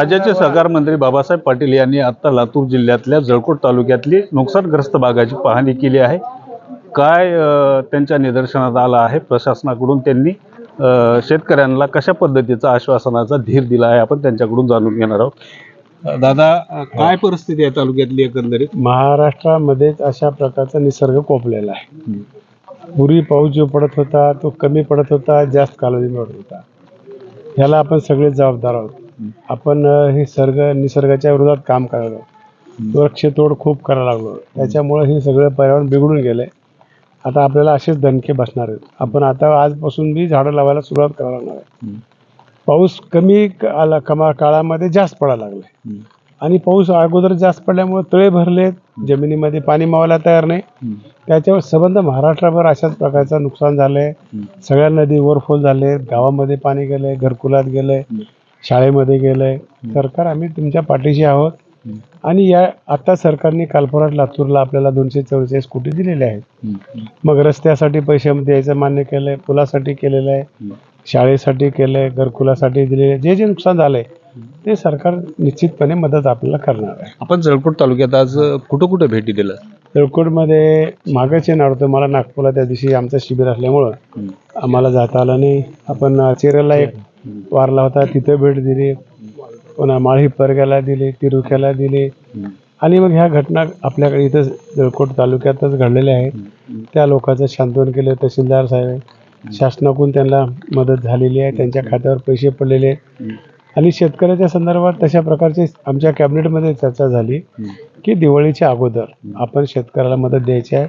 राज्याचे सहकार मंत्री बाबासाहेब पाटील यांनी आता लातूर जिल्ह्यातल्या जळकोट तालुक्यातली नुकसानग्रस्त भागाची पाहणी केली आहे. काय त्यांच्या निदर्शनात आलं आहे? प्रशासनाकडून त्यांनी शेतकऱ्यांना कशा पद्धतीचा आश्वासनाचा धीर दिला आहे? आपण त्यांच्याकडून जाणून घेणार आहोत. दादा काय परिस्थिती आहे तालुक्यातली एकंदरीत? महाराष्ट्रामध्येच अशा प्रकारचा निसर्ग कोपलेला आहे. पूर्वी पाऊस जो पडत होता तो कमी पडत होता जास्त कालावधी पडत होता. ह्याला आपण सगळे जबाबदार आहोत. आपण हे सर्ग निसर्गाच्या विरोधात काम करायला वृक्षतोड खूप करायला लागलो. त्याच्यामुळे हे सगळं पर्यावरण बिघडून गेलंय आता आपल्याला असेच दणके बसणार आहेत. आपण आता आजपासून बी झाडं लावायला सुरुवात करायला लागणार आहे. पाऊस कमी काला कमा काळामध्ये जास्त पडायला लागलाय आणि पाऊस अगोदर जास्त पडल्यामुळे तळे भरलेत. जमिनीमध्ये पाणी मावायला तयार नाही. त्याच्यावर संबंध महाराष्ट्रभर अशाच प्रकारचं नुकसान झालंय. सगळ्या नदी ओव्हरफोल झाले गावामध्ये पाणी गेलंय. घरकुलात गेलंय. शाळेमध्ये गेलंय. सरकार आम्ही तुमच्या पाठीशी आहोत. आणि या आता सरकारने कालपरात लातूरला आपल्याला दोनशे चौवेचाळीस कोटी दिलेले आहेत. मग रस्त्यासाठी पैसे द्यायचं मान्य केलंय पुलासाठी केलेलं आहे. शाळेसाठी केलंय घरकुलासाठी दिलेले जे जे नुकसान झालंय ते सरकार निश्चितपणे मदत आपल्याला करणार आहे. आपण जळकोट तालुक्यात आज कुठं कुठं भेटी दिल्या? जळकोटमध्ये मागच येणार होतं मला नागपूरला त्या दिवशी आमचं शिबिर असल्यामुळं आम्हाला जाता आलं नाही. आपण चिरेला एक वारला होता तिथे भेट दिली. पुन्हा माळी परग्याला दिली तिरुक्याला दिली. आणि मग ह्या घटना आपल्याकडे इथं जळकोट तालुक्यातच घडलेल्या आहेत. त्या लोकांचं शांतवन केलं तहसीलदार साहेब शासनाकडून त्यांना मदत झालेली आहे त्यांच्या खात्यावर पैसे पडलेले आहेत. आणि शेतकऱ्याच्या संदर्भात तशा प्रकारची आमच्या कॅबिनेटमध्ये चर्चा झाली की दिवाळीच्या अगोदर आपण शेतकऱ्याला मदत द्यायची आहे.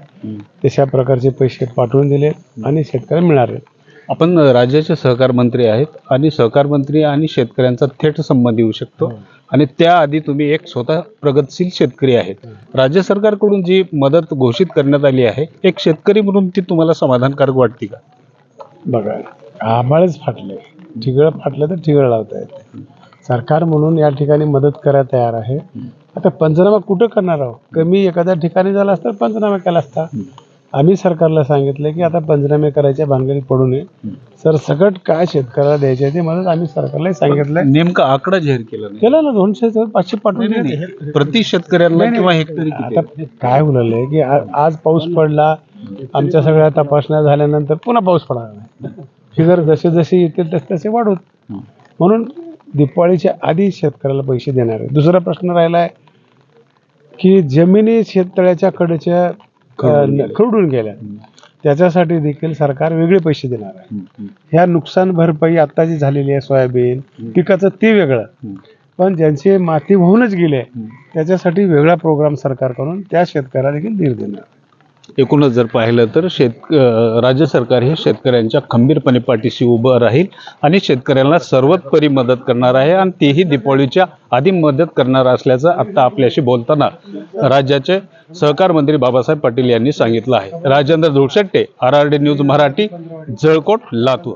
तशा प्रकारचे पैसे पाठवून दिले आणि शेतकऱ्याला मिळणार आहेत. आपण राज्याचे सहकार मंत्री आहेत आणि सहकार मंत्री आणि शेतकऱ्यांचा थेट संबंध येऊ शकतो. आणि त्याआधी तुम्ही एक स्वतः प्रगतशील शेतकरी आहेत. राज्य सरकारकडून जी मदत घोषित करण्यात आली आहे एक शेतकरी म्हणून ती तुम्हाला समाधानकारक वाटते का? बघा आभाळच फाटले. ठिगळ फाटलं तर ठिगळ लावता येते. सरकार म्हणून या ठिकाणी मदत करायला तयार आहे. आता पंचनामा कुठं करणार आहोत? कमी एखाद्या ठिकाणी झाला असता पंचनामा केला असता. आम्ही सरकारला सांगितलं की आता पंचनामे करायच्या भानगडीत पडू नये. सर सकट काय शेतकऱ्याला द्यायचे ते मदत आम्ही सरकारलाही सांगितलंय. नेमका आकडा जाहीर केला नाही. केलं ना दोनशे पाचशे पाठवून. प्रति शेतकऱ्यांना किंवा हेक्टरी किती? आता काय होणार आहे की आ- आज पाऊस पडला आमच्या सगळ्या तपासण्या झाल्यानंतर पुन्हा पाऊस पडणार नाही. फिगर जसे जसे येतील तसे तसे वाढवत म्हणून दिपाळीच्या आधी शेतकऱ्याला पैसे देणार आहे. दुसरा प्रश्न राहिला आहे की जमिनी शेततळ्याच्या कडेच्या खरडून गेल्या. त्याच्यासाठी देखील सरकार वेगळे पैसे देणार आहे. ह्या नुकसान भरपाई आता जी झालेली आहे सोयाबीन पिकाचं ते वेगळं. पण ज्यांचे माती वाहूनच गेले त्याच्यासाठी वेगळा प्रोग्राम सरकार करून त्या शेतकऱ्याला देखील धीर देणार एकूणच जर पाहिलं तर शेत राज्य सरकार हे शेतकऱ्यांच्या खंबीरपणे पाठीशी उभं राहील आणि शेतकऱ्यांना सर्वतपरी मदत करणार आहे आणि तेही दीपावलीच्या आधी मदत करणार असल्याचं आता आपल्याशी बोलताना राज्याचे सहकार मंत्री बाबासाहेब पाटील यांनी सांगितलं आहे. Rajendra Dhulshette R R D news Marathi Jalkot Latur.